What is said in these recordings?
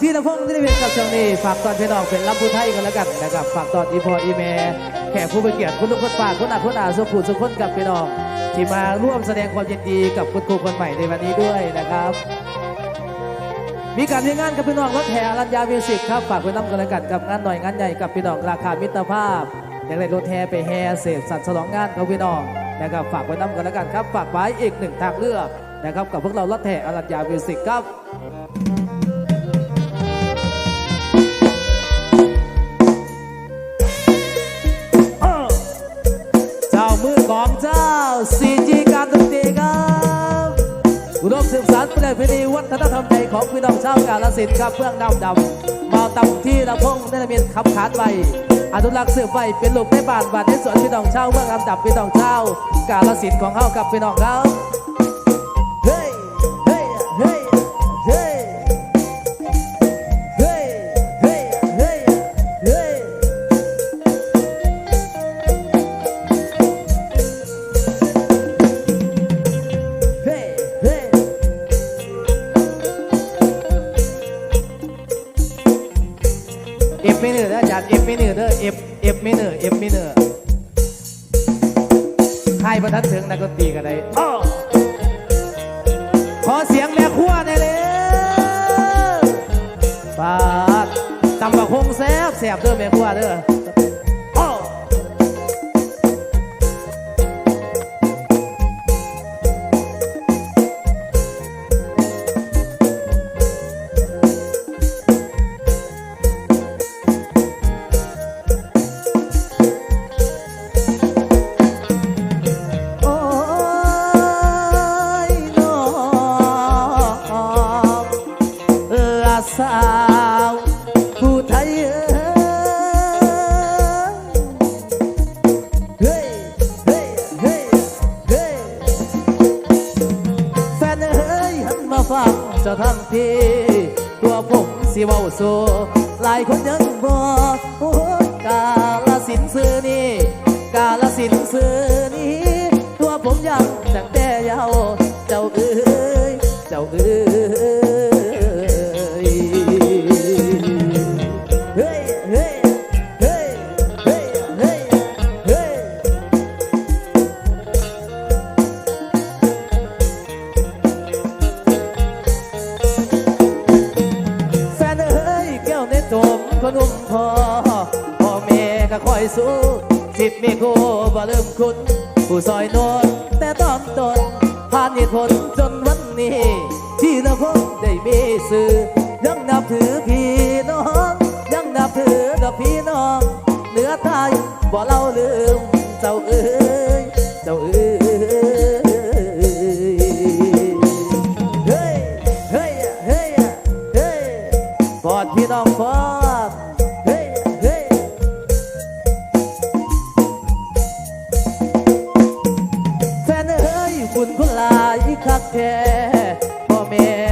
พี่ตะพงที่ได้เป็นกับช่วงนี้ ฝากตอนพี่น้องเป็นรับผู้ไทยกันแล้วกันนะครับ ฝากตอนอีพออีเมแขกผู้ไปเกียรติคุณลุงคนฝากคุณอาคุณอาสุขุสุขคนกับพี่น้อง ที่มาร่วมแสดงความยินดีกับคุณครูคนใหม่ในวันนี้ด้วยนะครับ มีการที่งานกับพี่น้องรถแห่อรัญญามิวสิกครับฝากไว้น้ำกันแล้วกันกับงานหน่อยงานใหญ่กับพี่น้องราคามิตรภาพอยากได้รถแห่ไปแห่เสพสัตว์ฉลองงานกับพี่น้องนะครับฝากไว้น้ำกันแล้วกันครับ ฝากไว้อีกหนึ่งทางเลือกนะครับกับพวกเรารถแห่อรัญญามิวสิกครับ ของเจ้าซีจีการดนตรีครับอุดมสืบสานประเพณีวัฒนธรรมไทยของพี่น้องชาวกาลสินครับเพื่องดำดำมาตำที่ระพงได้มีคำขานไว้อนุรักษ์สืบไว้เป็นลูกในบ้านบ้านในสวนพี่น้องชาวเมืองลำดับพี่น้องชาวกาลสินของเฮากับพี่น้องครับ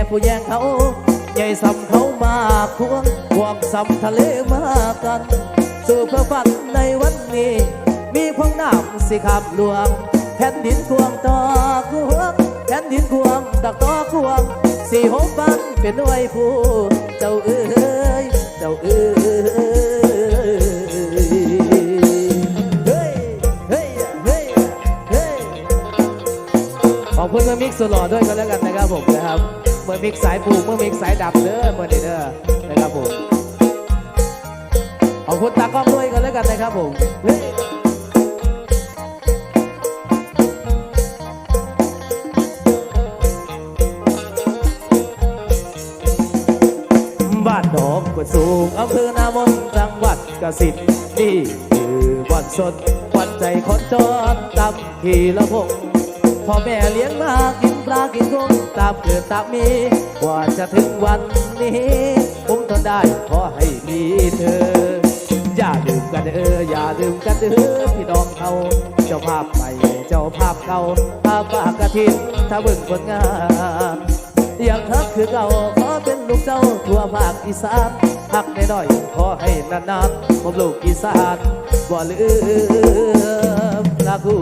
ผู้แย่งเขา ใหญ่สำเขามาควงควงสำทะเลมากัน สู่เพื่อฝันในวันนี้ มีพวงน้ำสิขับหลวง แผ่นดินควงต่อควงแผ่นดินควงตักต่อควงสี่หกฟันเป็นหน่วยผู้เจ้าเอ้ยเจ้าเอ้ยเฮ้ยเฮ้ยเฮ้ยเฮ้ยขอบคุณมามิกซ์สุดหล่อด้วยกันแล้วกันนะครับผมนะครับ เมื่อมิกสายผูกเมื่อมิกสายดับเด้อเมื่อนี้เด้อนะครับผมขอบคุณตากล้องด้วยกันแล้วกันนะครับผมบ้านดอกกวดสูงอำเภอนามนจังหวัดกสินธุ์นี่คือบ่อนสนวันใจคนจรตำขี่ละพง พ่อแม่เลี้ยงมากินปลากินกุ้งตามเกิดตามมีกว่าจะถึงวันนี้ผมทนได้ขอให้มีเธอ อย่าลืมกันเด้ออย่าลืมกันเด้อพี่น้องเขาเจ้าภาพใหม่เจ้าภาพเก่าภาพปากกระทินถ้าเบิ่งผลงานอย่างฮักคือเก่าขอเป็นลูกเจ้าทั่วภาคอีสานฮักน้อยๆขอให้นานๆผมลูกอีสานบ่ลืมนะคุ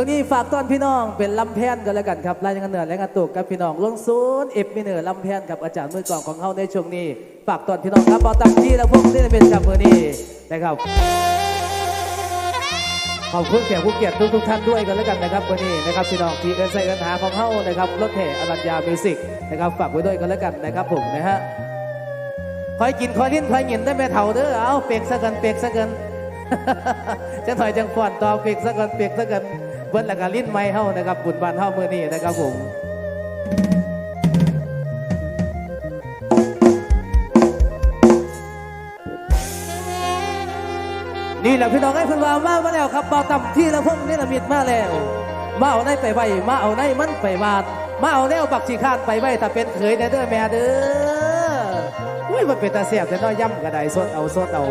ช่วงนี้ฝากต้อนพี่น้องเป็นลำแพนกันแล้วกันครับรายงานเหนือและงานตุกกับพี่น้องลงศูนย์เอฟมิเนอร์ลำแพนกับอาจารย์มือกลองของเขาในช่วงนี้ ฝากต้อนพี่น้องครับบอตังที่และพวกที่เป็นกับมือนี้นะครับขอบคุณแขกผู้เกียรติทุกทุกท่านด้วยกันแล้วกันนะครับวันนี้นะครับพี่น้องที่เอินใส่เอินหาของเฮ้านะครับรถแห่อรัญญามิวสิกนะครับฝากไว้ด้วยกันแล้วกันนะครับผมนะฮะคอยกินคอยลิ้นคอยเงินได้แม่เถ่าเด้อเอาเปียกซะกันเปียกซะกันจังถอยจังฟ้อนต่อเปียกซะกันเปียกซะกัน เบิ้ลละกันลิ้นไม้เฮานะครับบุญบานเฮามือนี้นะครับผมนี่แหละพี่น้องไอ้เพิ่นว่ามามาแล้วครับเบาต่ำที่ละพงนี่ละมิดมาแล้วมาเอาในไปไว้มาเอาในมันไปวาดมาเอาแนวบักชีคร้านไปไว้ถ้าเป็นเขยแน่เด้อแม่เด้ออุ้ยมันเป็นตาเสียบแต่น้อยย่ำกระไดสดเอาสดเอา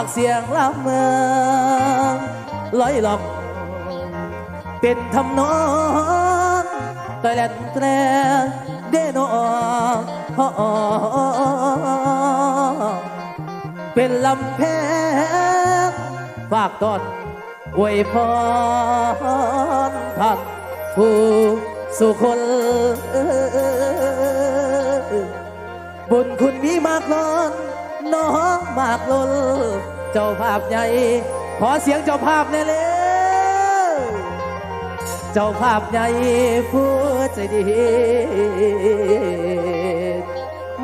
ากเสียงลำเมืองลอยลองเป็นทำนองตะแลนแตรเดโนเป็นลำแพงฝากตอนอวยพรท่านผู้สุคนบุญคุณมีมากล้น น้องมากล้นเจ้าภาพใหญ่ ขอเสียงเจ้าภาพแน่เลยเจ้าภาพใหญ่ผู้ใจดี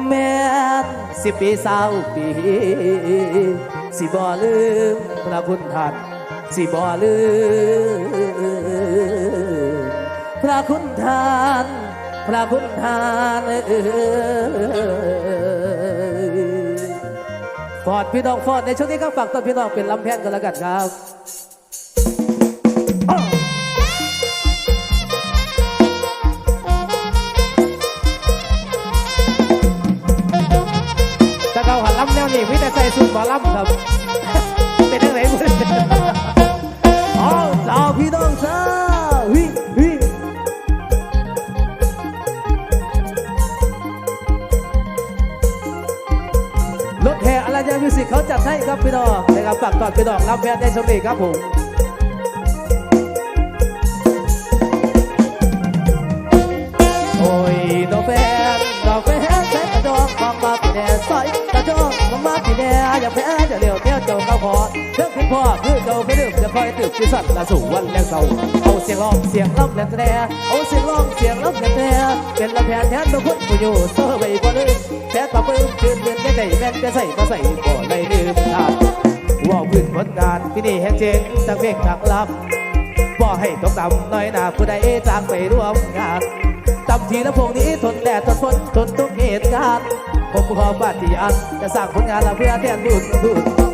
แม่สิบปีสาวปี สิบ่ลืมพระคุณท่านสิบ่ลืมพระคุณท่าน พระคุณท่านเอ่ย ฟอดพี่น้องฟอดในช่วงนี้ก็ฝากต้นพี่น้องเป็นลำแพนกันแล้วกันครับถ้าเขาหันลำแนวนี้วิแต่ใส่สูทหมอลำครับ น้องนะครับฝากตอนพี่น้องรับแพนได้สมเดีครับผมโอ้ยดอกแฟนดอกแฟนแฟนดอกของมาปีแน่สอยกระจอกของมาปีแน่อย่าแพ้จะเลี้ยวเที่ยวเจ้าเข้าคอเลิกเป็นพ่อคือเจ้าไม่ลืมจะคอย ตืบที่สั่นละสู่วันแรงเศร้าเอาเสียงร้องเสียงร้องแหลมแน่เอาเสียงร้องเสียงร้องแหลมแน่เป็นละแพนแทนตัวคนผู้อยู่โซ่ไปบ่ลืมแท้ปะปื้มชื่นเดือนได้ใจแม่นจะใส่มาใส่บ่ได้ลืมทานว่าพื้นผลงานที่นี่แห่งเจงตั้งเพลงทักลับบ่ให้ตกต่ำน้อยหนาผู้ใดจากไปร่วมงานตำทีละพวกนี้ทนแดดทนฝนทนทุกเหตุการณ์ผมขอปฏิญาณจะสร้างผลงานละเพื่อแทนบุญบุญ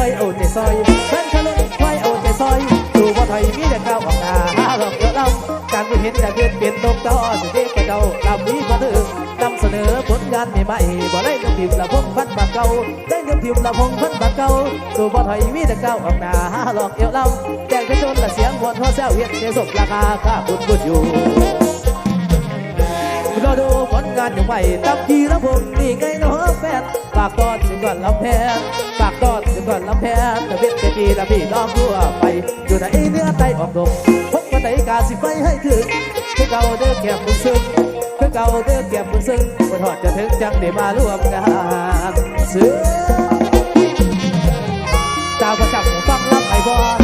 ลอยเอาใจซอยเพื่อนขลุนคอยเอาใจซอยดูว่าไทยมีแต่ก้าวออกหน้าหลอกเยอะลำการผู้เห็นแต่เกิดเปลี่ยนตกต่อสิเด็กกว่าเก่าลำนี้มาถึงนำเสนอผลงานใหม่ๆบ่ได้เรื่องพิมพ์ละพงพันบาทเก่าได้เรื่องพิมพ์ละพงพันบาทเก่าสู่บ่ไทยมีแต่ก้าวออกหน้าหลอกเยอะลำแจกไปจนละเสียงวนหัวแซวเฮ็ดเสียสมราคาค่าบุญบุญอยู่ ราดูผลงานอยู่ใหม่ตั้งทีละผมนี่ไงเนาะแฟนฝากตอนถึงก่อนลำแพนฝากตอนถึงก่อนลำแพนแต่เป็นจะดีละพี่น้องทั่วไป อยู่ในเนื้อไตออกดงพบกันในกาสิไฟให้ถึงคือเก่าเด้อแก้มบุญซึ้งคือเก่าเด้อแก้มบุญซึ้งบนหอดจะถึงจังได้มาร่วมงานซื้อเจ้าประจับฟังรับไอ้บอ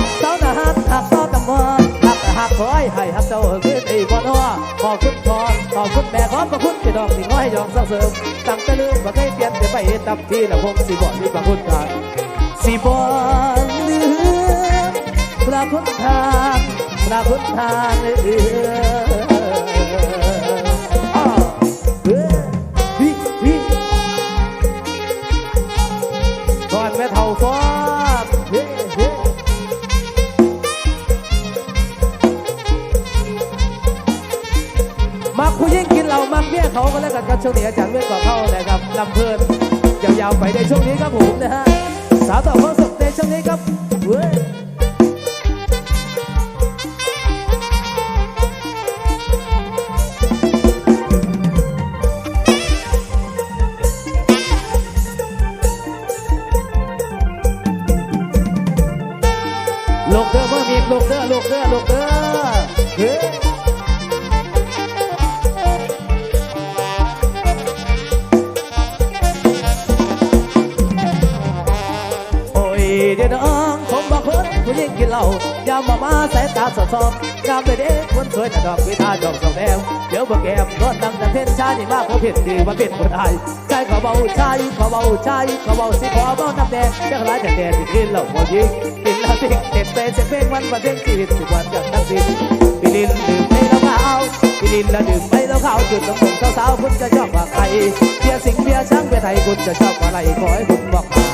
น้องที่น้อยยองเศร้าเสริมตั้งแต่ลืมว่าเคยเปลี่ยนจะไปตับที่ละผมสิบ่มีพระคุณทานสิบ่ลืมพระคุณทานพระคุณทานเอออ เขาก็แล้วกันครับช่วงนี้อาจารย์เวทก่อเข้านะครับลำเพลินยาวๆไปในช่วงนี้ครับผมนะฮะสาวต่อความสุขในช่วงนี้ครับเว้ย ดอกวิธาดอกสองแนวเดี๋ยวบ่แก้มนอนดังแต่เพ่นชานี่มากกว่าเพ่นดีว่าเป็นคนไทยใจเขาเบาใจเขาเบาใจเขาเบาสิขอเบาน้ำแดงจักรายแต่แดงที่กินเหล้าบ่ยิงกินแล้วสิเด็ดเป็นเสียงเพลงมันบันเทิงชีวิตสิบวันจากทั้งสิ้นพี่ลินดื่มไปแล้วขาวพี่ลินแล้วดื่มไปแล้วขาวจุดตรงผมสาวๆคุณจะชอบว่าใครเบียร์สิงเบียร์ช้างเบียร์ไทยคุณจะชอบอะไรขอให้คุณบอกมา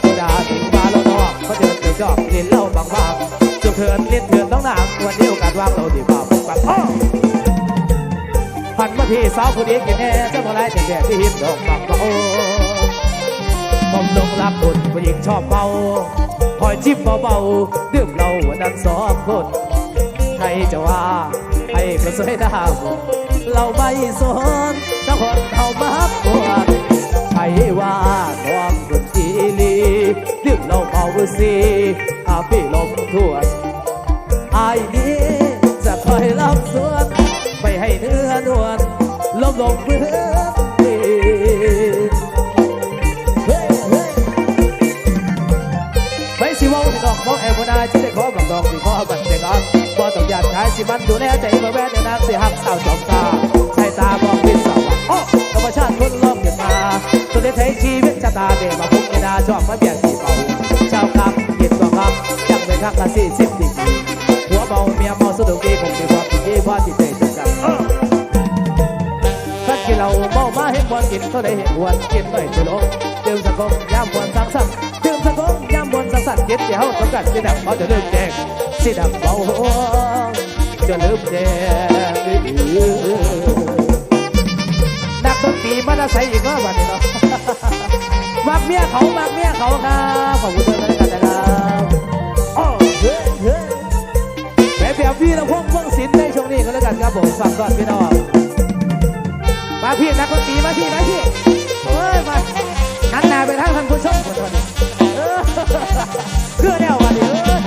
โซดาถึงบาแล้วนอกเขาเดินไปชอบพี่ลินเหล้าบางๆ จุดเถินเล่นเถินต้องหนางวันนี้โอกาสว่างเราดีกว่าพบกันอ้อหันมาพี่สาวคนนี้กินแน่เจ้าคนไรแต่แก่ที่หินดอกบักโอผมลงรักคนผู้หญิงชอบเมาคอยจิ้มเบาๆดื่มเหล้าวันนั้นสองคนใครจะว่าให้ก็สวยดาวเราไม่สนถ้าคนเขามาปวดใครว่าน้องคนดีลีดื่ มเหล้สิอาพี่ลมทวนอายนี้จะคอยรับสวน ไปให้เนื้อนวลลมลงพื้นดินเฮ้ยเฮ้ยไปสิเว่าให้ดอกมองแอบนายที่ได้ขอบักดอกสิขอบักเด็กอ่อนบ่ต้องหยาดขายสิมันดูแลใจมาแว่นในนางสิหักสาวสองตาใส่ตามองพินสาวอ้ธรรมชาติคนล้อมขึ้นมาตัวเด็ดไทยชีวิตชะตาเดมาพุ่งในนาชอบมาเบียดสีำยังไม่ทักกะสี่สิบดีหัวเมาเมียเมาสนุกดีผมมีความดีว่าจิตใจจังกันขันกินเราเมามาเห็นมวนกินเท่าใดเห็นมวนกินไม่อยจะลงดื่มสังคมยามมวนสังสรรค์ดื่มสังคมยามมวนสังสรรค์เจ็ดเดียวต้องกันสีดำเขาจะลืมแดงสีดำเบาจะลืมแดงนักดนตรีมาได้ใส่อีกว่าวันนี้เนาะมักเมียเขามักเมียเขาครับขอบคุณด้วย พี่ละพงพงศิลป์ในช่วงนี้ก็แล้วกันครับผมฝากก่อนพี่น้องมาพี่นักดนตรีมาพี่มาพี่เอ้ยมาหันหน้าไปทางท่านผู้ชมคนนี้เออเพื่อแนวมาดิเออ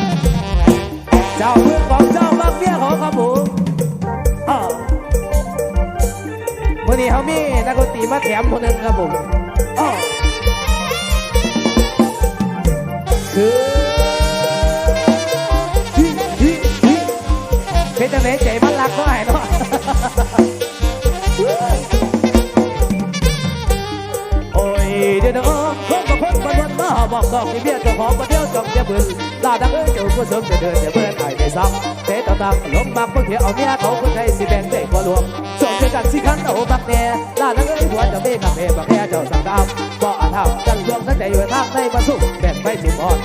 เจ้าเพื่อนของเจ้ามักเมียของครับผมอ้าววันนี้เขามีนักดนตรีมาแถมคนหนึงครับผมอ้าวคือ เป็นจังไหนใจมันรักก็หายเนาะโอ้ยเดี๋ยวเนาะคนกับคนมันวันมาบอกดอกที่เบี้ยเจ้าของมาเที่ยวจองเจ้าบืนลาดังเอ้ยเจ้าผู้เสริมจะเดินจะเบื่อไอ้ไม่ซ้ำเตะต่างๆล้มบักเพื่อเที่ยวเอาเมียเขาคนไทยสิแบ่งได้ก็รวมส่งเจอกันสิคันเอาบักแน่ลาดังเอ้ยหัวจะเบ้กับเมบักแค่เจ้าสั่งดำบ่อาทำจังรวมทั้งใจอยู่ทางในมาสู้แบ่งไม่ถึงอ่อน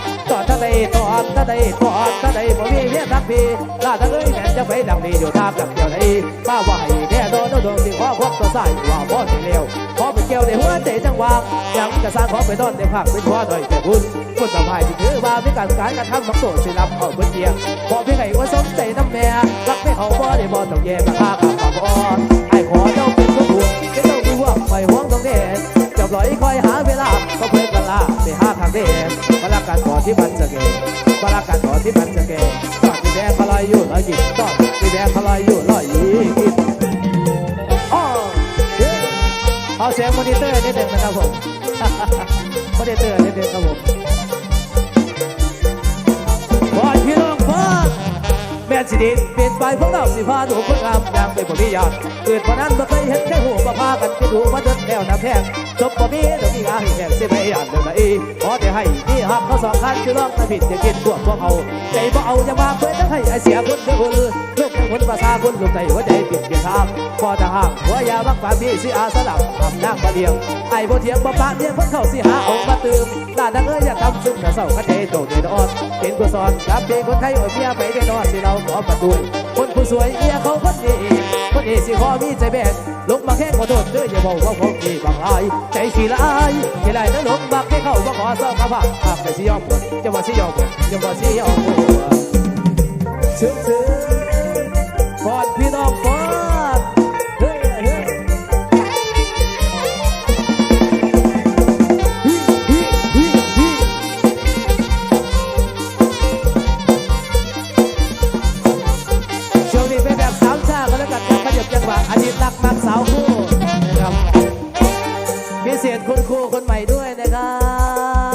ใดตอนท่าใดตอนท่าใดบ่มีเมียรักพี่ลาดังเอ้ยแม่จะไปดังดีอยู่ทางกับเดียวไหนมาไหวแน่โดนโดนที่ขอพบตัวใส่ว่าบ่ได้เร็วขอไปเกี่ยวในหัวใจจังหวางยังจะสร้างขอไปต้นในผักเป็นหัวหน่อยแต่บุญคนสบายที่ถือว่าเป็นการการกระทำของโสดสิรับเอาบนเตียงพอเพียงไงว่าสมใจน้ำแม่รักไม่เขาบ่ได้บ่ต้องแย่มาฆ่ากับปากอ่อไอ้ขอเจ้า เป็นเจ้ามีห่วงคอยห่วงตรงนี้จะปล่อยคอยหาเวลาก็เพื่อนกันลาไปหาทางเดินมาลักการขอที่มันจะเกยมาลักการขอที่มันจะเกยตอนที่แม่เขาลอยอยู่ลอยยิ้มตอนที่แม่เขาลอยอยู่ลอยยิ้มอ้อเอาเสียงมอนิเตอร์นิดหนึ่งนะครับผมมอนิเตอร์นิดหนึ่งครับผมบอลพี่น้องฟ้า แม่นสิดินเปลี่ยนไปพวกเราสิพาดูคนงามอย่างเป็นบริยานเกิดพอนั้นบ่เคยเห็นแค่หูบ่พากันไปดูมาเดินแนวน้ำแพงจบบ่มีเดี๋ยวมีงานแห้งสิไม่อ่านเดินละอีขอแต่ให้นี่หักเขาสองคันคือร้องมาผิดจะกินพวกพวกเอาใจบ่เอาอย่ามาเพื่อจะให้ไอเสียคนเดือดลูกเคนภาษาคนลูกใจหัวใจปลี่ยนเปลี่ยนทางพอจะห่างหัวยาบักปาพี่สิอาสลับทำนางมาเดียวไอ้บ่เถียงบ่ปะเลี้ยงคนเข้าสิหาเอามาเติมลาดังเอ้ยอย่าทำซึ่งแต่เศร้ากระเทโตเดดออนเป็นผู้สอนกับเพลงคนไทยโอ้ยเมียไปได้นอนสิเราขอประตูคนผู้สวยเมียเขาคนนี้คนนี้สิขอมีใจแบกลงมาแค่ขอโทษเด้ออย่าบอกว่าผมนี่บางอายใจขี้ลายขี้ไรนั้นลงบักให้เข้าบ่ขอเศร้าข้าพาหากแต่สิยอมปวดจะว่าสิยอมปวดจะว่าสิยอมปวดเชื่ คุณครูคนใหม่ด้วยนะครั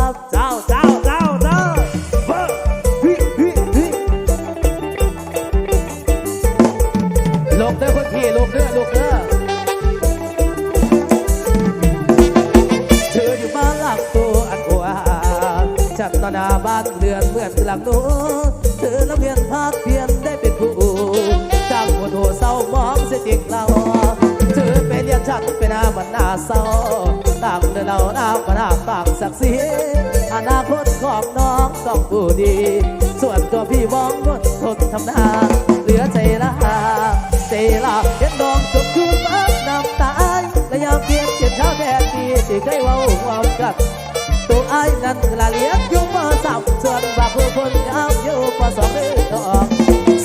บเจ้าเจ้าเจ้าเจ้าเบ้อฮิฮิฮิลงเด้อคนณพี่ลบเด้อลบเด้อเธออยู่บ้านหลังตัวอันกว่าฉันตอนหน้าบ้านเรือนเมื่อนหลังโน้เธอแล้วเพียนพาดเพียนได้เป็นผู้จัางหัวโถเศร้ามองเสียจริงเราเธอเป็นอย่างฉันเป็นอาบันหน้าเศร้า ต่าดินเราหน้าพระต่างศักดิ์ศรีอนาคตของน้องต้องผู้ดี ส่วนตัวพี่มองคนทนทำนาเหลือใจละใจละเห็นน้องจบคืนมาน้ำตาและยามเพียงเจ็บเช้าแดดดีที่เคยเว้าเว้ากันตัวไอ้นั้นละเลียกอยู่ปสามส่วนบาผู้คนยามอยู่ปสองเอ้ยดอก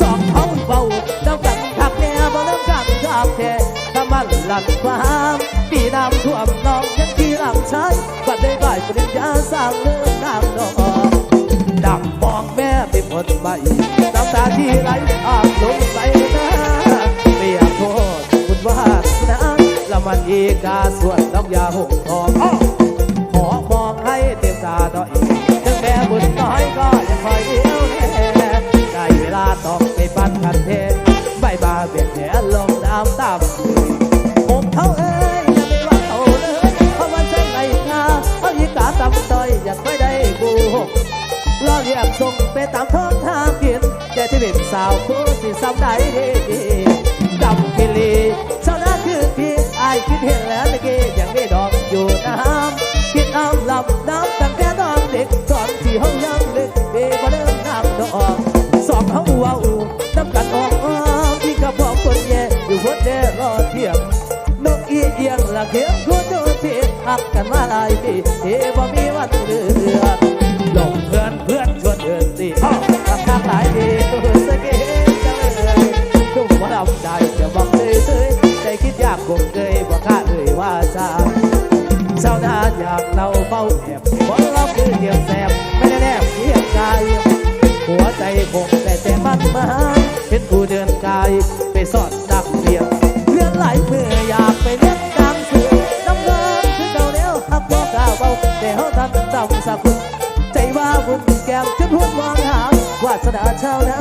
สองเขาเบาน้ำกันขับแน่บ่น้ำกันขับแค่ถ้ามันหลันควา ไปน้ำตาที่ไหลอาบลงไปนะเปียกโทษคุณว่านะละมันอีกาส่วนน้องยาหงทองขอมองให้เต็มตาต่อ เรียกส่งไปตามท้องทางเพียนแต่ที่เป็นสาวผู้ที่ซ้ำได้ดีดำกิลีเช้าหน้าคือพี่อายคิดเห็นแล้วตะกี้ยังไม่ดอกอยู่น้ำคิดเอาหลับน้ำตั้งแต่ตอนเด็กตอนที่ห้องยังเล็กเอ๋มาเริ่มน้ำดอกสองเขาว่าอูน้ำกันออกอ้อที่กระเพาะคนแย่อยู่คนเดียวรอเทียมนกอีเอียงละเขียงคุณดูทีหักกันมาหลายปีเอ๋บ่มีวันเลือน ใจคิดยากคงเคยบ่กล้าเอ่ยว่าจาเช้านาอยากเราเฝ้าแอบคนเราคือเดียวแสบไม่ได้แนบเทียบกาย หัวใจคงแต่แต่มันมาเห็นผู้เดินกายไปสอดดักเรียนเลื่อนไหลเมื่ออยากไปเล่นกลางคืนน้ำเงินคือเก่าแล้วหักบ่กล้าเบาแต่เขาทำต้องสักคุณใจว่าบุญแก้มจนหัวมองหางวาสนาชาวนา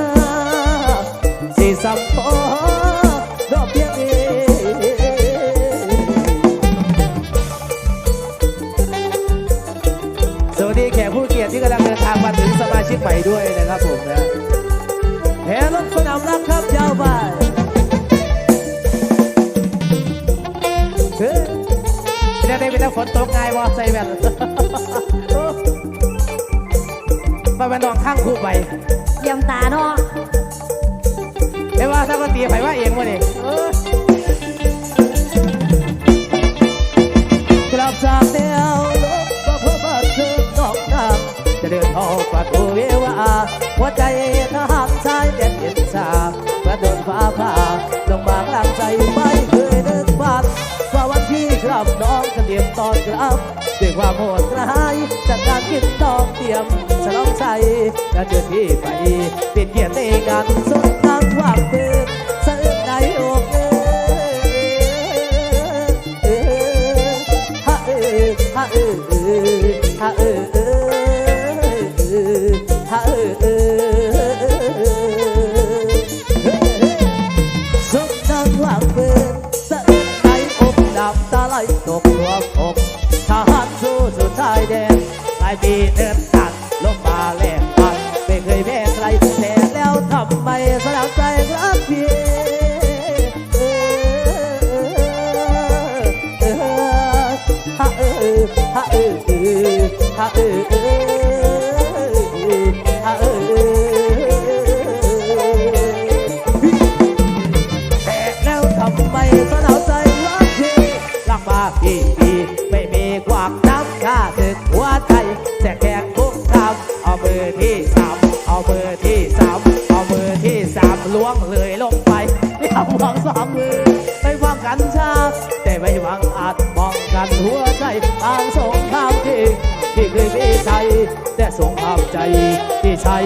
อับด้วยความโหดร้ายจากการคิดตอกเตรียมฉลองชัยจะเดินที่ไปเป็นเกียรติในงานสุดทางคว่างปืนสะอึกในอก เดิด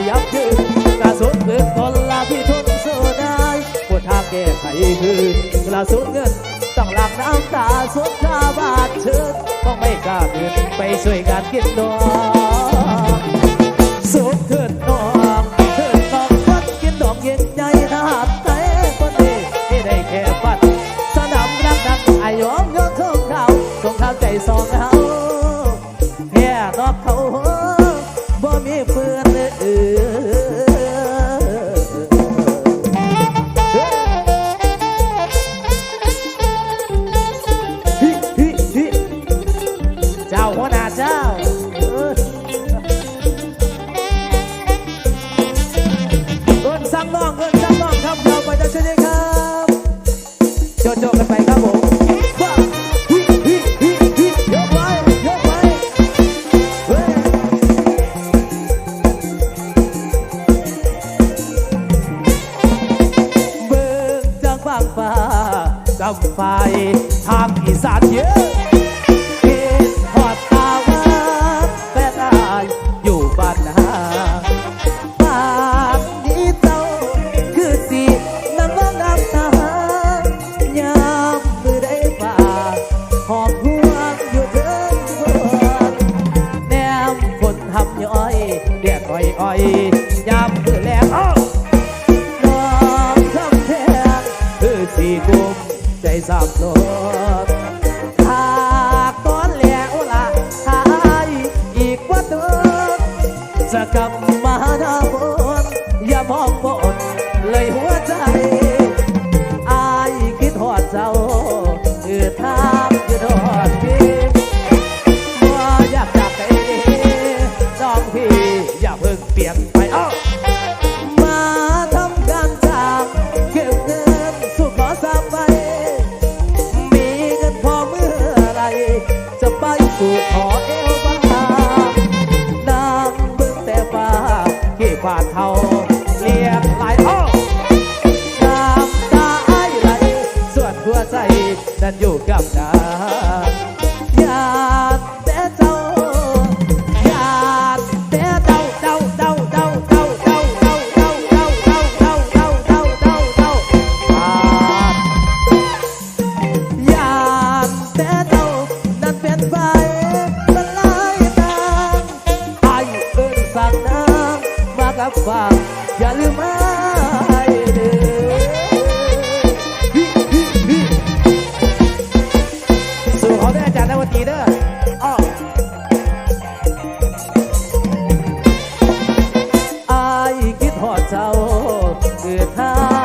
ยับยืนกระสุนเงินคนละพี่ทนสู้ได้วดทาแก้ไขคือกระสุนเงินต้องหลักน้ำตาสุดท้าบาดเชิญคงไม่กล้าเดินไปช่วยงานกินนองสุดเถิดนองเถิดองฟัดกินดอกเย็นใจหนาดใจคนดีที่ได้แค่ฟัดสนามรักนักอายอมยกเครื่งเขาใจสองเขาแค่นอกเขาบ่มีเพื่อน yeah. always have love. ขอเอวบ้าดังบึงแต่ฟ้าที่ฟาดเทาเรียกหล่อน้ำตไหลส่วนหัวใจนั้นอยู่กับนาง เกิดทา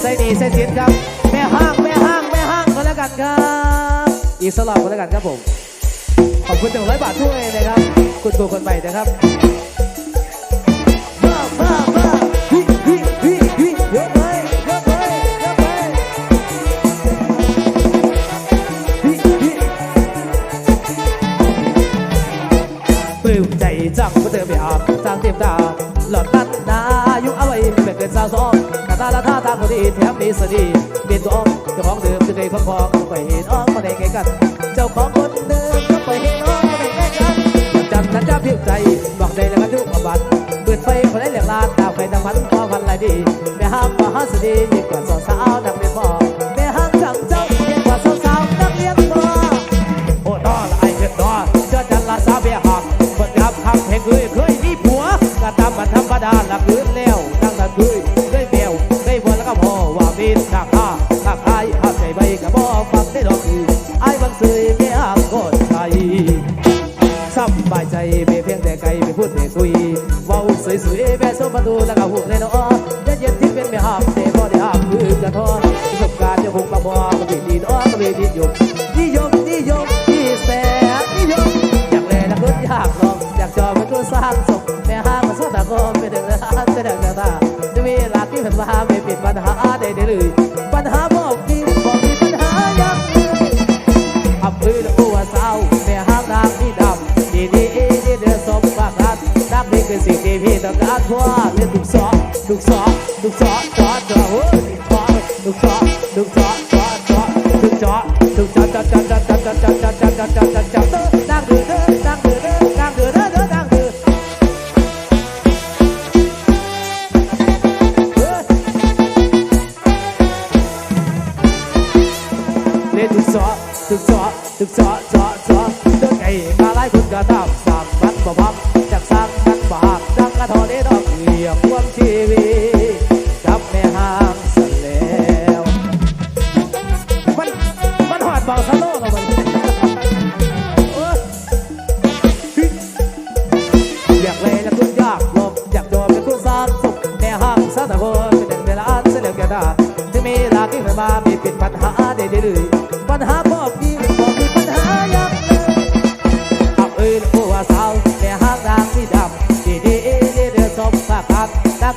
ใส่ดีใส่เสีนครับ แม่ห้างแม่ห้างแม่ห้างกันแล้วกันครับ อีสลับกันแล้วกันครับผม ขอบคุณหนึ่งร้อยบาทด้วยนะครับ คุณครูคนใหม่นะครับ แถมดีสดีเบียนตัวอ้อมเจ้าของเดิมจะเคยพักพอก็ไปเห็นอ้อมก็ได้ไงกัน เจ้าของคนเดิมก็ไปเห็นอ้อมก็ได้ไงกันจันทร์นั้นจะเพียงใจบอกงได้แล้วกันทุกความบันเปิดไฟคนได้เหลืองลาดตาไฟน้ำมันพอพันไรดีแม่ห้ามมาหาสดียิ่งกว่าสาวสาวนักเรียนพ่อแม่ห้ามจังเจ้ายิ่งกว่าสาวสาวนักเรียนพ่อโอ้ดอลไอเงินดอเจ้าจันทร์ลาสาวเบี้ยหักคนงามคำเพลงเคยเคยนี่ผัวก็ตามมันธรรมดาหลักูแล้วก็หุ่นในน้องจะเย็นที่เป็นไม่ห้ามเตะบอได้ห้ามมือจะทอประสบการณ์จะหุกระบอกก็ดีดีน้องก็เลยดีอยู่ จัดจัดจัด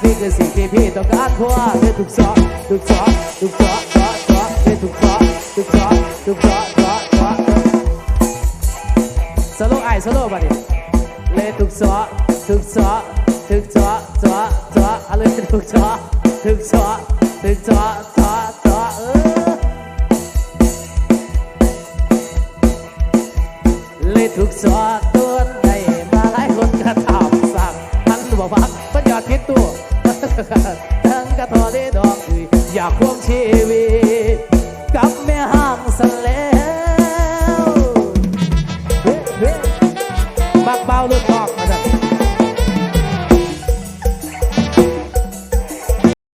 นี่คือสิ่งที่พี่ต้องการพ่าเธอถูกซ้อมถูกซ้อมถูกซ้อมซ้อมซ้อมเธอถูกซ้อมถูกซ้อมถูกซ้อมซ้อมซ้อมสโลไอสโลบัดนี้เลยถูกซ้อมถูกซ้อมถูกซ้อมซ้อมซ้อมอะไรถูกซ้อมถูกซ้อมถูกซ้อม